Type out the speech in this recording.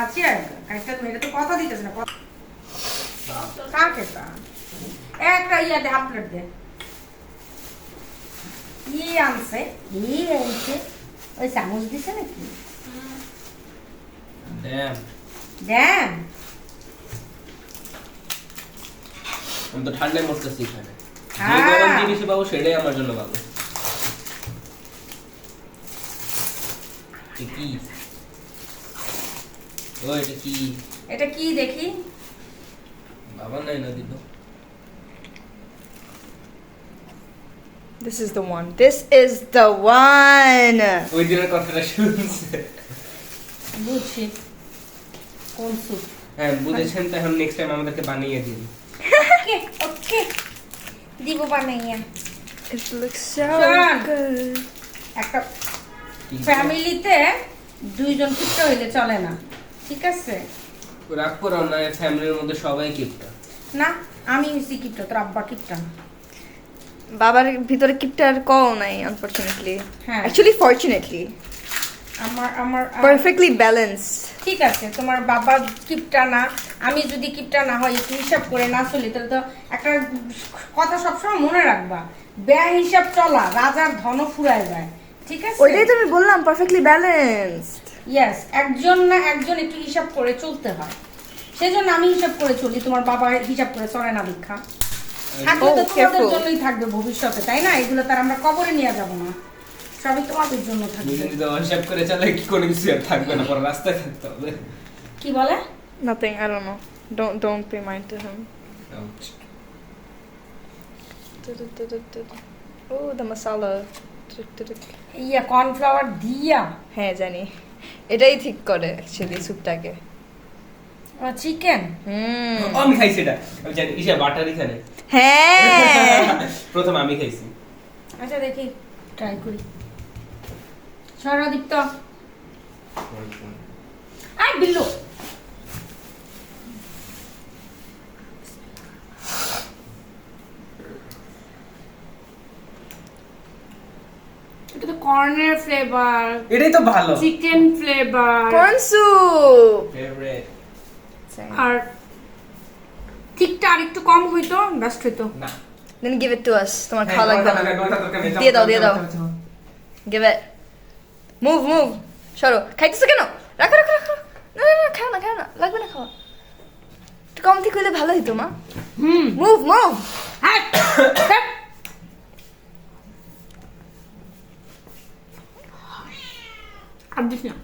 আছি একটা মেয়েটা তো কথা দিতেছে না কাকে একটা ইয়া দে হাফ প্লেট দে। কি আনছে কি আনছে। ওই চামচ দিছে নাকি. দেন। আমি তো ঠান্ডায় মরতেছি এখানে। যে হ্যাঁ। গরম জিনিস পাবো সেটাই আমার জন্য ভালো। কি। ও এটা কি? এটা কি দেখি? বাবা নাই না দিল। This is the one. This is the one. ওই দিনের কথাটা শুনছে। বুঝছি। কোন স্যুপ হ্যাঁ বুঝেছেন তো এখন নেক্সট টাইম আমাদেরকে বানিয়ে দিন। ওকে ওকে। দিব বানাইয়া। It looks so good. একটা ফ্যামিলিতে দুইজন কিপটা হইলে চলে না। ঠিক আছে? রাগ করো না ফ্যামিলির মধ্যে সবাই কিপটা না আমি হইছি কিপটা তোর আব্বা কিপটা না। বাবার ভিতরে কিপটার কও নাই আনফরচুনেটলি হ্যাঁ। অ্যাকচুয়ালি ফরচুনেটলি আমার আমার পারফেক্টলি ব্যালেন্সড ঠিক আছে তোমার বাবা কিপটা না আমি যদি কিপটা না হয় একটু হিসাব করে না চলি তাহলে তো একটা কথা সবসময় মনে রাখবা। ব্যয় হিসাব চলা রাজার ধন ফুরায় যায়। ঠিক আছে? ওইটাই তো আমি বললাম পারফেক্টলি ব্যালেন্সড ইয়েস একজন না একজন একটু হিসাব করে চলতে হয়। সেজন্য আমি হিসাব করে চলি তোমার বাবা হিসাব করে চলে না দীক্ষা থাকলে তো Oh, তোমাদের জন্যই থাকবে ভবিষ্যতে তাই না? এগুলো তার আমরা কবরে নিয়ে যাব না। সবই তোমাদের জন্য থাকবে। নিজে নিজে হিসাব করে চালে কি কোনো কিছু আর থাকবে না পরে রাস্তায় থাকতে হবে। কি বলে? Nothing, I don't know. Don't don't pay mind to him. Oh, the masala. Yeah cornflour দিয়া? হ্যাঁ জানি। এটাই ঠিক করে অ্যাকচুয়ালি স্যুপটাকে চিকেন? হুম। আমি খাইছি এটা। আমি জানি ইসে বাটার এখানে হ্যাঁ। প্রথম আমি খাইছি। আচ্ছা দেখি ট্রাই করি। সরদীপ্ত। আই বিল্লু। এটা তো কর্নের ফ্লেভার এটাই তো ভালো। Chicken flavour corn soup favourite আর ঠিকটা আর একটু কম হইতো বেস্ট হইতো। না। Then give it to us তোমার হ্যাঁ, খাওয়া লাগবে না। দিয়ে দাও দিয়ে দাও। গিভ ইট মুভ মুভ সরো। খাইতেছো কেন? রাখো রাখো রাখো। না না না খাও না খাও না। লাগবে না খাওয়া। একটু কম থেকে হইলে ভালো হইতো মা। হুম। মুভ মুভ হ্যাঁ। আর দিস না